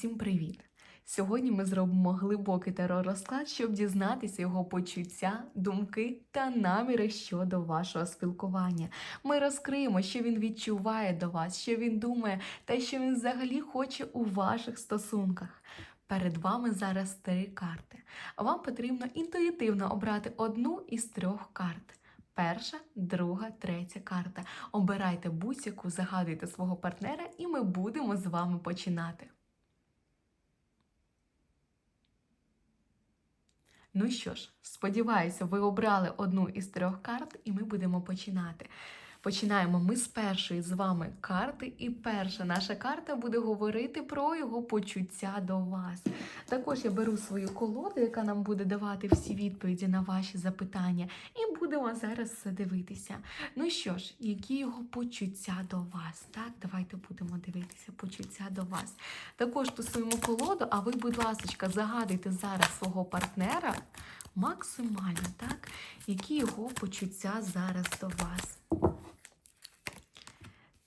Усім привіт! Сьогодні ми зробимо глибокий терор-розклад, щоб дізнатися його почуття, думки та наміри щодо вашого спілкування. Ми розкриємо, що він відчуває до вас, що він думає та що він взагалі хоче у ваших стосунках. Перед вами зараз три карти. Вам потрібно інтуїтивно обрати одну із трьох карт. Перша, друга, третя карта. Обирайте будь-яку, загадуйте свого партнера, і ми будемо з вами починати. Ну що ж, сподіваюся, ви обрали одну із трьох карт, і ми будемо починати. Починаємо ми з першої з вами карти, і перша наша карта буде говорити про його почуття до вас. Також я беру свою колоду, яка нам буде давати всі відповіді на ваші запитання, і будемо зараз все дивитися. Ну що ж, які його почуття до вас? Так, давайте будемо дивитися почуття до вас. Також тусуємо колоду, а ви, будь ласка, загадуйте зараз свого партнера максимально, так, які його почуття зараз до вас.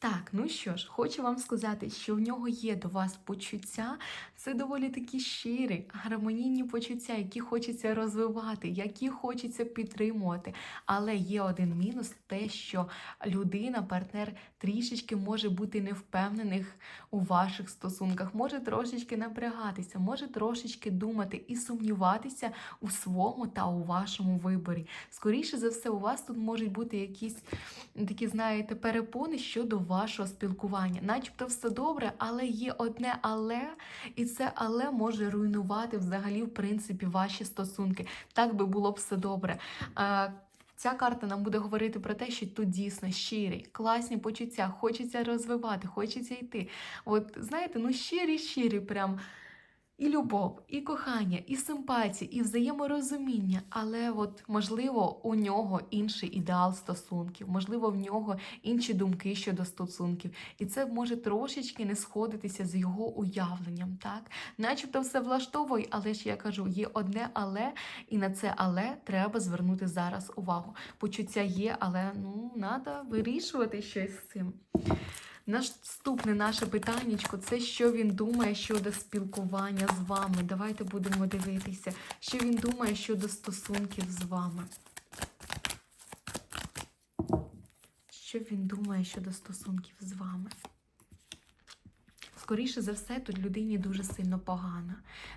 Так, ну що ж, хочу вам сказати, що в нього є до вас почуття. Це доволі такі щирі, гармонійні почуття, які хочеться розвивати, які хочеться підтримувати. Але є один мінус: те, що людина, партнер трішечки може бути невпевнених у ваших стосунках, може трошечки напрягатися, може трошечки думати і сумніватися у своєму та у вашому виборі. Скоріше за все, у вас тут можуть бути якісь такі, знаєте, перепони щодо вашого спілкування. Начебто все добре, але є одне але, і це але може руйнувати взагалі, в принципі, ваші стосунки. Так би було б все добре. Ця карта нам буде говорити про те, що тут дійсно щирі, класні почуття, хочеться розвивати, хочеться йти. От знаєте, ну щирі, щирі, прям і любов, і кохання, і симпатія, і взаєморозуміння. Але от можливо у нього інший ідеал стосунків, можливо, в нього інші думки щодо стосунків, і це може трошечки не сходитися з його уявленням. Так, начебто все влаштовує, але ж я кажу, є одне але, і на це але треба звернути зараз увагу. Почуття є, але ну треба вирішувати щось з цим. Наступне наше питаннячко це що він думає щодо спілкування з вами. Давайте будемо дивитися, що він думає щодо стосунків з вами. Що він думає щодо стосунків з вами? Скоріше за все, тут людині дуже сильно погано.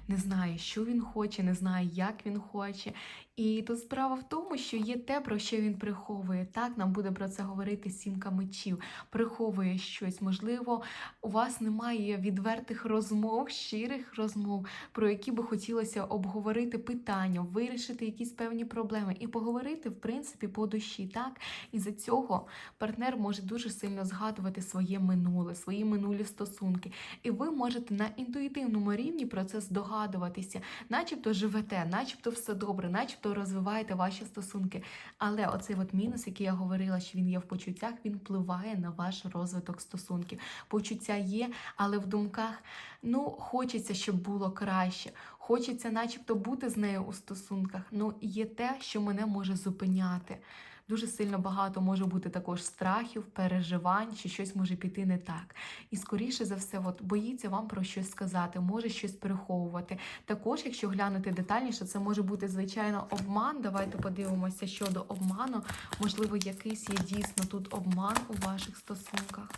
Не знає, що він хоче, не знає, як він хоче. І тут справа в тому, що є те, про що він приховує. Так, нам буде про це говорити сімка мечів. Приховує щось. Можливо, у вас немає відвертих розмов, щирих розмов, про які би хотілося обговорити питання, вирішити якісь певні проблеми і поговорити, в принципі, по душі. Так, і за цього партнер може дуже сильно згадувати своє минуле, свої минулі стосунки. І ви можете на інтуїтивному рівні про це здогадуватися, начебто живете, начебто все добре, начебто розвиваєте ваші стосунки. Але оцей от мінус, який я говорила, що він є в почуттях, він впливає на ваш розвиток стосунків. Почуття є, але в думках ну хочеться, щоб було краще. Хочеться, начебто, бути з нею у стосунках. Ну є те, що мене може зупиняти. Дуже сильно багато може бути також страхів, переживань, що щось може піти не так. І скоріше за все, от боїться вам про щось сказати, може щось переховувати. Також, якщо глянути детальніше, це може бути звичайно обман. Давайте подивимося щодо обману. Можливо, якийсь є дійсно тут обман у ваших стосунках.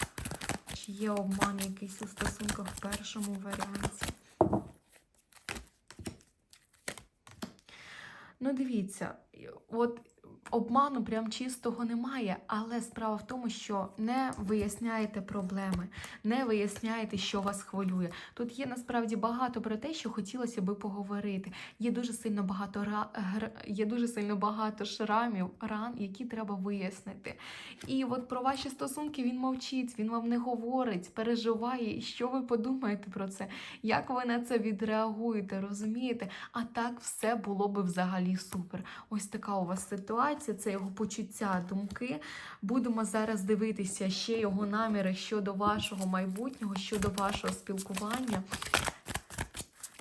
Чи є обман якийсь у стосунках в першому варіанті? Ну, дивіться, от обману прям чистого немає, але справа в тому, що не виясняєте проблеми, не виясняєте, що вас хвилює. Тут є насправді багато про те, що хотілося би поговорити. Є дуже сильно багато є дуже сильно багато шрамів, ран, які треба вияснити. І от про ваші стосунки він мовчить, він вам не говорить, переживає. Що ви подумаєте про це? Як ви на це відреагуєте, розумієте? А так все було би взагалі супер. Ось така у вас ситуація, це його почуття, думки. Будемо зараз дивитися ще його наміри щодо вашого майбутнього, щодо вашого спілкування.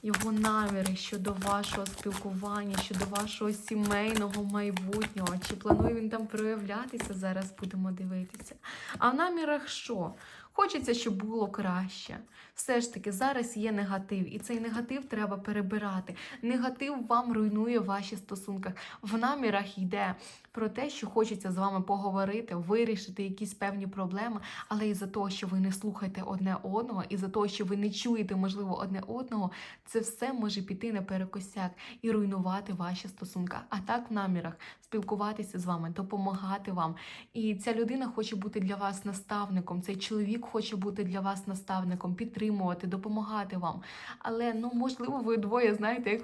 Його наміри щодо вашого спілкування, щодо вашого сімейного майбутнього. Чи планує він там проявлятися? Зараз будемо дивитися. А в намірах що? Хочеться, щоб було краще. Все ж таки, зараз є негатив, і цей негатив треба перебирати. Негатив вам руйнує ваші стосунки. В намірах йде про те, що хочеться з вами поговорити, вирішити якісь певні проблеми, але із-за того, що ви не слухаєте одне одного, із-за того, що ви не чуєте, можливо, одне одного, це все може піти на перекосяк і руйнувати ваші стосунки. А так в намірах спілкуватися з вами, допомагати вам. І ця людина хоче бути для вас наставником. Цей чоловік хоче бути для вас наставником, підтримувати, допомагати вам. Але ну можливо, ви двоє знаєте, як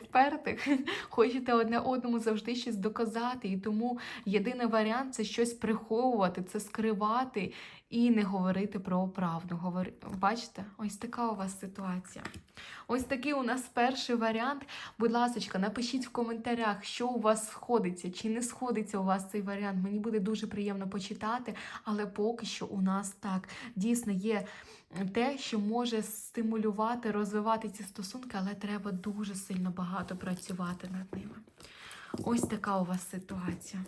хочете одне одному завжди щось доказати. І тому єдиний варіант це щось приховувати, це скривати і не говорити про правду. Говори... Бачите, ось така у вас ситуація. Ось такий у нас перший варіант. Будь ласка, напишіть в коментарях, що у вас сходиться, чи не сходиться у вас цей варіант. Мені буде дуже приємно почитати, але поки що у нас так дійсно є те, що може стимулювати, розвивати ці стосунки, але треба дуже сильно багато працювати над ними. Ось така у вас ситуація.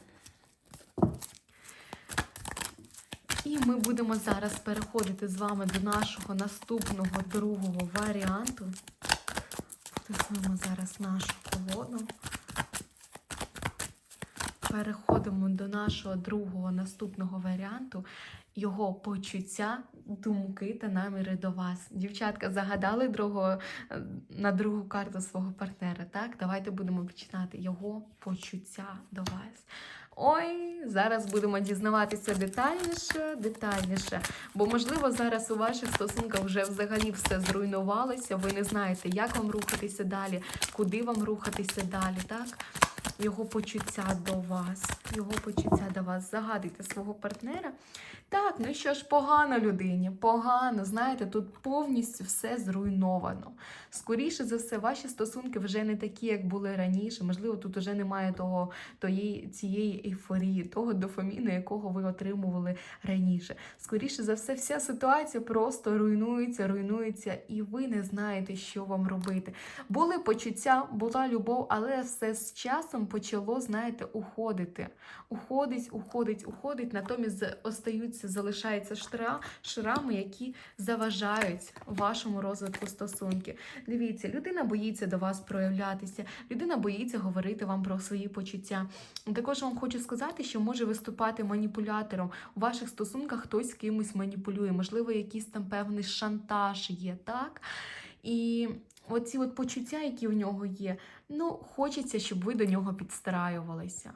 І ми будемо зараз переходити з вами до нашого наступного другого варіанту. Втисуємо зараз нашу колоду. Переходимо до нашого другого наступного варіанту. Його почуття, думки та наміри до вас. Дівчатка, загадали другого, е, на другу карту свого партнера. Так, давайте будемо починати його почуття до вас. Ой, зараз будемо дізнаватися детальніше, детальніше. Бо, можливо, зараз у ваших стосунках вже взагалі все зруйнувалося. Ви не знаєте, як вам рухатися далі, куди вам рухатися далі, так? Його почуття до вас. Його почуття до вас. Загадуйте свого партнера. Так, ну що ж, погано людині, погано. Знаєте, тут повністю все зруйновано. Скоріше за все, ваші стосунки вже не такі, як були раніше. Можливо, тут вже немає того, тої, цієї ейфорії, того дофаміну, якого ви отримували раніше. Скоріше за все, вся ситуація просто руйнується, руйнується, і ви не знаєте, що вам робити. Були почуття, була любов, але все з часом почало, знаєте, уходити. Уходить, уходить, уходить. Натомість остаються, залишаються штра, шрами, які заважають вашому розвитку стосунків. Дивіться, людина боїться до вас проявлятися, людина боїться говорити вам про свої почуття. Також вам хочу сказати, що може виступати маніпулятором. У ваших стосунках хтось з кимось маніпулює, можливо, якийсь там певний шантаж є, так? І оці от почуття, які в нього є, ну, хочеться, щоб ви до нього підстраювалися.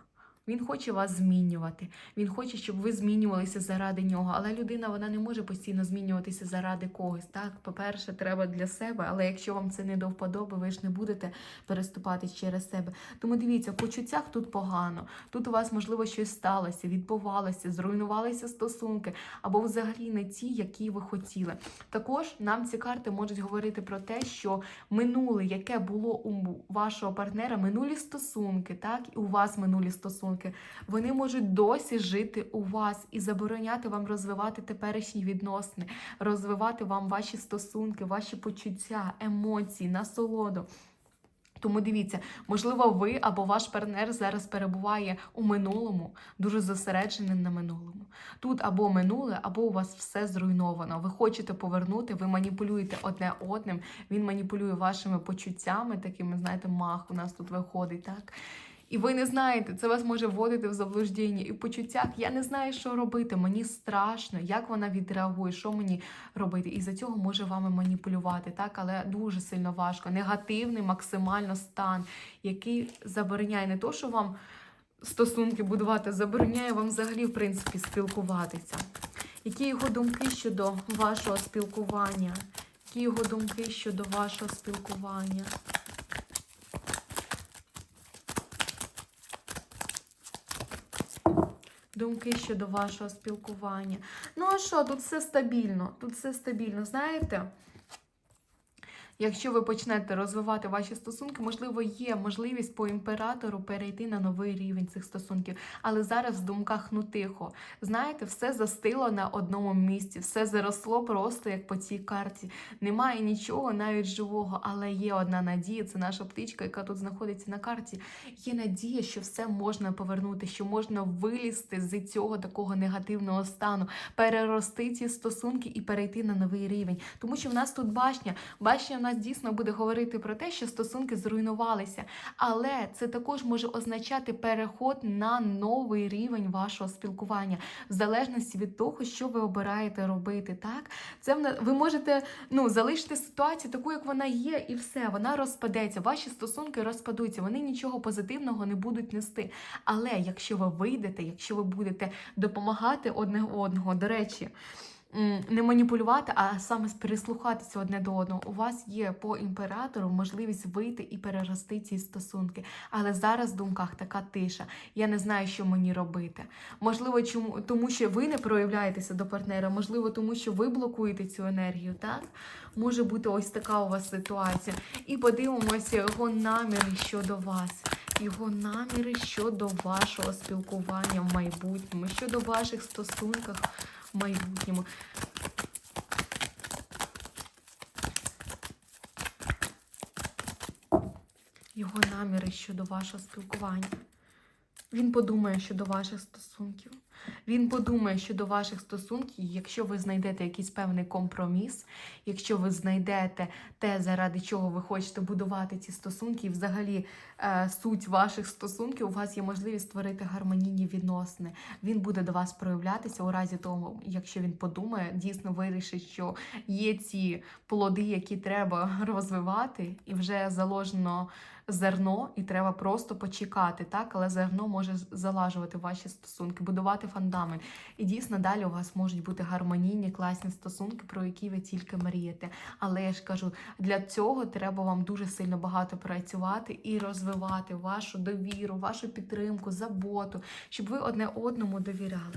Він хоче вас змінювати. Він хоче, щоб ви змінювалися заради нього. Але людина вона не може постійно змінюватися заради когось. Так, по-перше, треба для себе. Але якщо вам це не до вподоби, ви ж не будете переступати через себе. Тому дивіться, в почуттях тут погано. Тут у вас, можливо, щось сталося, відбувалося, зруйнувалися стосунки, або взагалі не ті, які ви хотіли. Також нам ці карти можуть говорити про те, що минуле, яке було у вашого партнера, минулі стосунки, так, і у вас минулі стосунки вони можуть досі жити у вас і забороняти вам розвивати теперішні відносини, розвивати вам ваші стосунки, ваші почуття, емоції, насолоду. Тому дивіться, можливо, ви або ваш партнер зараз перебуває у минулому, дуже зосереджений на минулому. Тут або минуле, або у вас все зруйновано. Ви хочете повернути, ви маніпулюєте одне одним, він маніпулює вашими почуттями, такими, знаєте, мах у нас тут виходить, так? І ви не знаєте, це вас може вводити в заблуждіння і в почуттях. Я не знаю, що робити. Мені страшно, як вона відреагує, що мені робити. І за цього може вами маніпулювати, так, але дуже сильно важко. Негативний максимально стан, який забороняє не то, що вам стосунки будувати, забороняє вам взагалі, в принципі, спілкуватися. Які його думки щодо вашого спілкування? Які його думки щодо вашого спілкування? Думки щодо вашого спілкування. Ну, а що, тут все стабільно. Тут все стабільно, знаєте? Якщо ви почнете розвивати ваші стосунки, можливо, є можливість по імператору перейти на новий рівень цих стосунків. Але зараз в думках ну тихо. Знаєте, все застило на одному місці, все заросло просто як по цій карті. Немає нічого навіть живого, але є одна надія. Це наша птичка, яка тут знаходиться на карті. Є надія, що все можна повернути, що можна вилізти з цього такого негативного стану, перерости ці стосунки і перейти на новий рівень. Тому що в нас тут башня. Башня нас дійсно буде говорити про те, що стосунки зруйнувалися. Але це також може означати переход на новий рівень вашого спілкування, в залежності від того, що ви обираєте робити. Так, це ви можете ну залишити ситуацію таку, як вона є, і все, вона розпадеться. Ваші стосунки розпадуться, вони нічого позитивного не будуть нести. Але якщо ви вийдете, якщо ви будете допомагати одне одного, до речі. Не маніпулювати, а саме прислухатися одне до одного. У вас є по імператору можливість вийти і перерости ці стосунки. Але зараз в думках така тиша. Я не знаю, що мені робити. Можливо, чому тому, що ви не проявляєтеся до партнера, можливо, тому що ви блокуєте цю енергію. Так може бути ось така у вас ситуація. І подивимося його наміри щодо вас. Його наміри щодо вашого спілкування в майбутньому, щодо ваших стосунків в майбутньому. Його наміри щодо вашого спілкування. Він подумає щодо ваших стосунків. Він подумає щодо ваших стосунків, якщо ви знайдете якийсь певний компроміс, якщо ви знайдете те, заради чого ви хочете будувати ці стосунки, і взагалі е, суть ваших стосунків, у вас є можливість створити гармонійні відносини. Він буде до вас проявлятися у разі того, якщо він подумає, дійсно вирішить, що є ці плоди, які треба розвивати, і вже заложено зерно, і треба просто почекати, так? Але зерно може залажувати ваші стосунки, будувати фундамент. І дійсно далі у вас можуть бути гармонійні, класні стосунки, про які ви тільки мрієте. Але я ж кажу, для цього треба вам дуже сильно багато працювати і розвивати вашу довіру, вашу підтримку, заботу, щоб ви одне одному довіряли.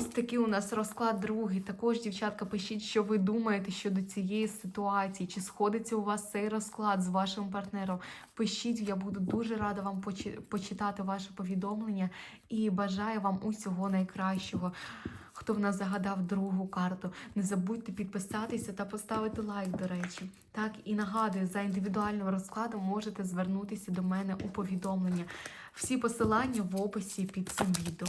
Ось такий у нас розклад другий. Також, дівчатка, пишіть, що ви думаєте щодо цієї ситуації, чи сходиться у вас цей розклад з вашим партнером. Пишіть, я буду дуже рада вам почитати ваше повідомлення і бажаю вам усього найкращого. Хто в нас загадав другу карту, не забудьте підписатися та поставити лайк, до речі. Так, і нагадую, за індивідуальним розкладом можете звернутися до мене у повідомлення. Всі посилання в описі під цим відео.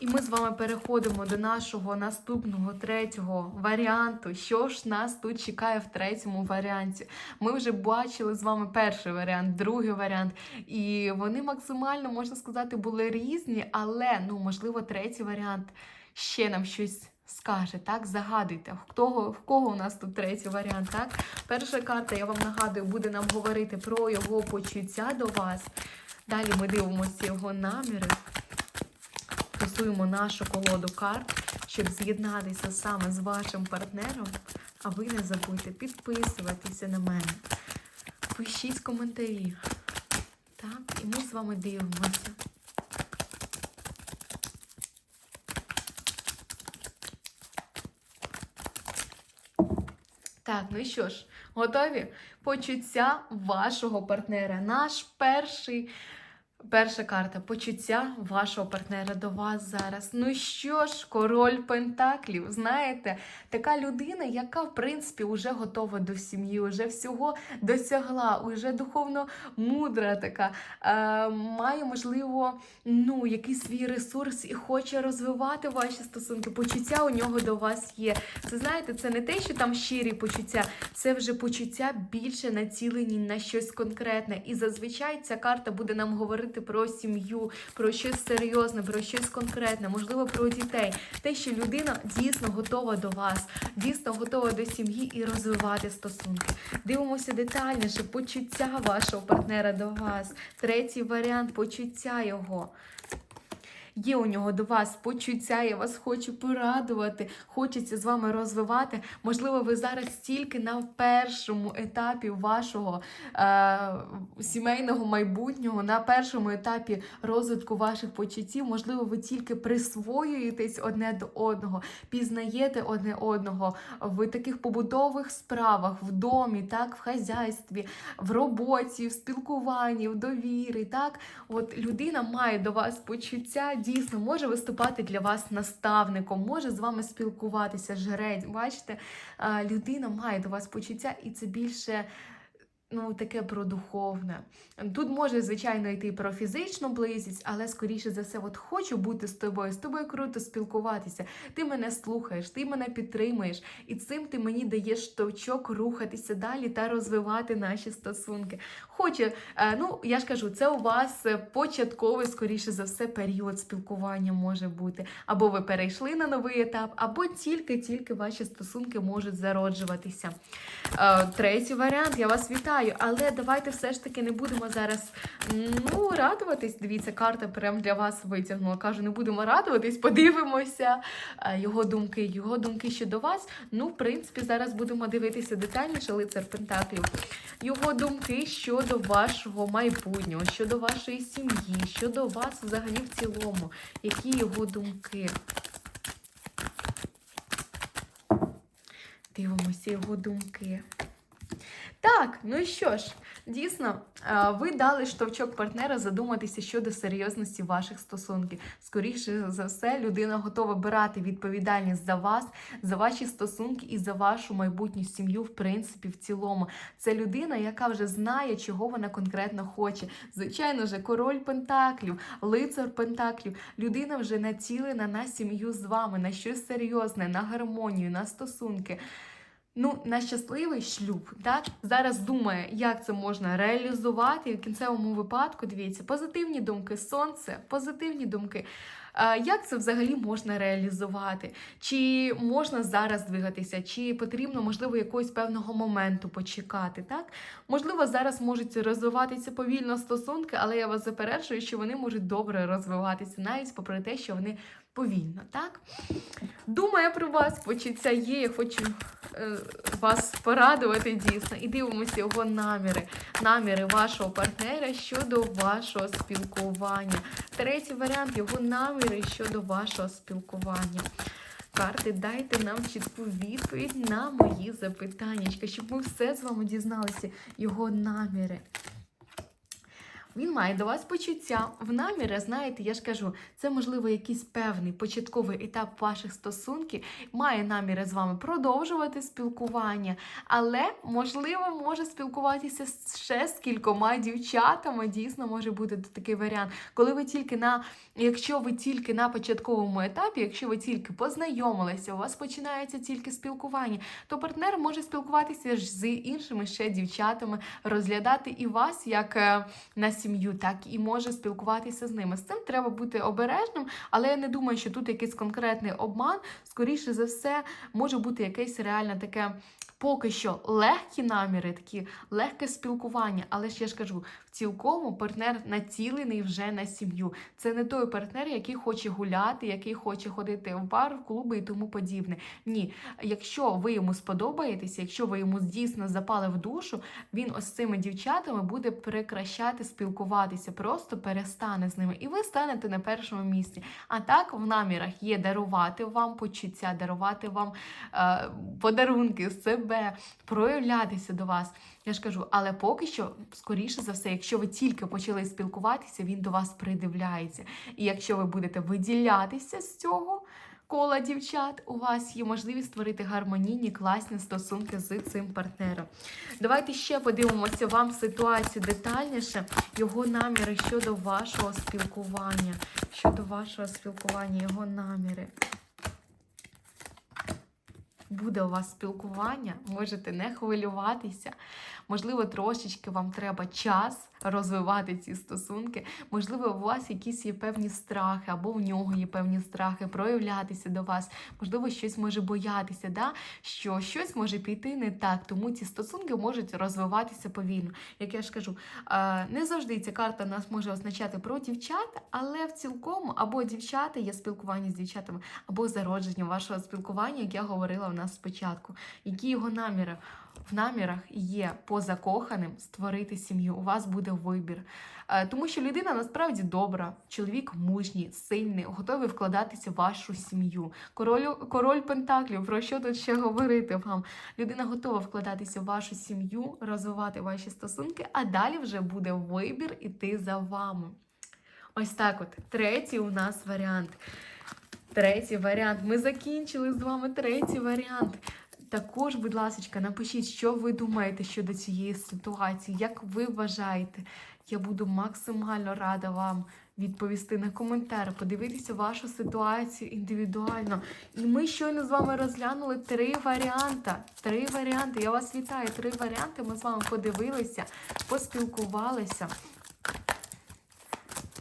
І ми з вами переходимо до нашого наступного третього варіанту. Що ж нас тут чекає в третьому варіанті? Ми вже бачили з вами перший варіант, другий варіант, і вони максимально можна сказати були різні, але ну можливо третій варіант ще нам щось. Скаже, так, загадуйте, в кого, в кого у нас тут третій варіант, так? Перша карта, я вам нагадую, буде нам говорити про його почуття до вас. Далі ми дивимося його наміри, тусуємо нашу колоду карт, щоб з'єднатися саме з вашим партнером. А ви не забудьте підписуватися на мене. Пишіть коментарі. Так, і ми з вами дивимося. Так, ну що ж, готові? Почуття вашого партнера. Наш перший. Перша карта почуття вашого партнера до вас зараз. Ну що ж, король Пентаклів, знаєте, така людина, яка, в принципі, вже готова до сім'ї, вже всього досягла, вже духовно мудра така, е, має, можливо, ну, якийсь свій ресурс і хоче розвивати ваші стосунки. Почуття у нього до вас є. Це знаєте, це не те, що там щирі почуття, це вже почуття більше націлені на щось конкретне. І зазвичай ця карта буде нам говорити про сім'ю, про щось серйозне, про щось конкретне, можливо, про дітей. Те, що людина дійсно готова до вас, дійсно готова до сім'ї і розвивати стосунки. Дивимося детальніше почуття вашого партнера до вас. Третій варіант почуття його. Є у нього до вас почуття, я вас хочу порадувати, хочеться з вами розвивати. Можливо, ви зараз тільки на першому етапі вашого е, сімейного майбутнього, на першому етапі розвитку ваших почуттів. Можливо, ви тільки присвоюєтесь одне до одного, пізнаєте одне одного в таких побутових справах, в домі, так, в хазяйстві, в роботі, в спілкуванні, в довірі. Так, от людина має до вас почуття, дійсно може виступати для вас наставником, може з вами спілкуватися, жрець. Бачите, людина має до вас почуття, і це більше. Ну, таке про духовне. Тут може, звичайно, йти про фізичну близькість, але скоріше за все, от хочу бути з тобою, з тобою круто спілкуватися. Ти мене слухаєш, ти мене підтримуєш, і цим ти мені даєш точок рухатися далі та розвивати наші стосунки. Хоче, ну я ж кажу, це у вас початковий, скоріше за все, період спілкування може бути. Або ви перейшли на новий етап, або тільки-тільки ваші стосунки можуть зароджуватися. Е, Третій варіант, я вас вітаю. Але давайте все ж таки не будемо зараз ну, радуватись. Дивіться, карта прям для вас витягнула. Кажу, не будемо радуватись, подивимося е, його думки. Його думки щодо вас. Ну, в принципі, зараз будемо дивитися детальніше лицар Пентаклів. Його думки щодо вашого майбутнього, щодо вашої сім'ї, щодо вас взагалі в цілому. Які його думки? Дивимося його думки. Так, ну що ж, дійсно, е, ви дали штовчок партнера задуматися щодо серйозності ваших стосунків. Скоріше за все, людина готова брати відповідальність за вас, за ваші стосунки і за вашу майбутню сім'ю, в принципі, в цілому. Це людина, яка вже знає, чого вона конкретно хоче. Звичайно ж, король Пентаклів, лицар Пентаклів. Людина вже націлена на сім'ю з вами, на щось серйозне, на гармонію, на стосунки. Ну, на щасливий шлюб, так зараз думає, як це можна реалізувати. І в кінцевому випадку дивіться, позитивні думки, сонце, позитивні думки. Як це взагалі можна реалізувати? Чи можна зараз двигатися, чи потрібно, можливо, якогось певного моменту почекати? Так? Можливо, зараз можуть розвиватися повільно стосунки, але я вас заперечую, що вони можуть добре розвиватися, навіть попри те, що вони повільно. так? Думаю про вас, почуття є, я хочу е, вас порадувати дійсно. І дивимося його наміри, наміри вашого партнера щодо вашого спілкування. Третій варіант його наміри щодо вашого спілкування. Карти, дайте нам чітку відповідь на мої запитання, щоб ми все з вами дізналися, його наміри. Він має до вас почуття в наміри, знаєте, я ж кажу, це можливо якийсь певний початковий етап ваших стосунків, має наміри з вами продовжувати спілкування, але можливо може спілкуватися ще з кількома дівчатами. Дійсно може бути такий варіант, коли ви тільки на, якщо ви тільки на початковому етапі, якщо ви тільки познайомилися, у вас починається тільки спілкування, то партнер може спілкуватися ж з іншими ще дівчатами, розглядати і вас як е, на сім'ю, так і може спілкуватися з ними. З цим треба бути обережним, але я не думаю, що тут якийсь конкретний обман. Скоріше за все, може бути якесь реальне таке. Поки що легкі наміри, такі легке спілкування, але ж я ж кажу, в цілкому партнер націлений вже на сім'ю. Це не той партнер, який хоче гуляти, який хоче ходити в бар, в клуби і тому подібне. Ні, якщо ви йому сподобаєтеся, якщо ви йому дійсно запали в душу, він ось цими дівчатами буде прекращати спілкуватися, просто перестане з ними, і ви станете на першому місці. А так в намірах є дарувати вам почуття, дарувати вам е, подарунки, себе, проявлятися до вас. Я ж кажу, але поки що, скоріше за все, якщо ви тільки почали спілкуватися, він до вас придивляється. І якщо ви будете виділятися з цього. Кола дівчат, у вас є можливість створити гармонійні, класні стосунки з цим партнером. Давайте ще подивимося вам ситуацію детальніше, його наміри щодо вашого спілкування. Щодо вашого спілкування, його наміри. Буде у вас спілкування, можете не хвилюватися. Можливо, трошечки вам треба час розвивати ці стосунки. Можливо, у вас якісь є певні страхи, або в нього є певні страхи проявлятися до вас. Можливо, щось може боятися, да? що щось може піти не так, тому ці стосунки можуть розвиватися повільно. Як я ж кажу, не завжди ця карта нас може означати про дівчат, але в цілкому або дівчата є спілкування з дівчатами, або зародження вашого спілкування, як я говорила в нас спочатку. Які його наміри? В намірах є по закоханим створити сім'ю. У вас буде вибір. Е, Тому що людина насправді добра, чоловік мужній, сильний, готовий вкладатися в вашу сім'ю. Король, король Пентаклів, про що тут ще говорити вам? Людина готова вкладатися в вашу сім'ю, розвивати ваші стосунки, а далі вже буде вибір іти за вами. Ось так от. Третій у нас варіант. Третій варіант. Ми закінчили з вами третій варіант. Також, будь ласка, напишіть, що ви думаєте щодо цієї ситуації, як ви вважаєте. Я буду максимально рада вам відповісти на коментар, подивитися вашу ситуацію індивідуально. І ми щойно з вами розглянули три варіанти. Три варіанти. Я вас вітаю. Три варіанти. Ми з вами подивилися, поспілкувалися.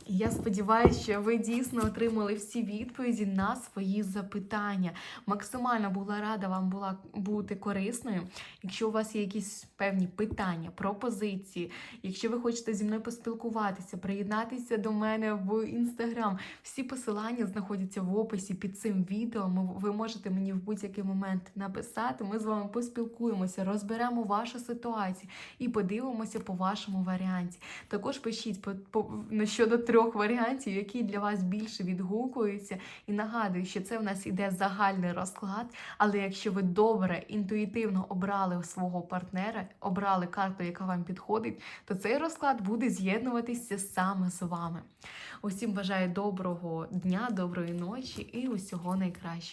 І Я сподіваюся, що ви дійсно отримали всі відповіді на свої запитання. Максимально була рада вам була бути корисною. Якщо у вас є якісь певні питання, пропозиції, якщо ви хочете зі мною поспілкуватися, приєднатися до мене в інстаграм, всі посилання знаходяться в описі під цим відео. Ви можете мені в будь-який момент написати. Ми з вами поспілкуємося, розберемо вашу ситуацію і подивимося по вашому варіанті. Також пишіть по, по, щодо трьох варіантів, які для вас більше відгукуються. І нагадую, що це в нас іде загальний розклад. Але якщо ви добре, інтуїтивно обрали свого партнера, обрали карту, яка вам підходить, то цей розклад буде з'єднуватися саме з вами. Усім бажаю доброго дня, доброї ночі і усього найкращого.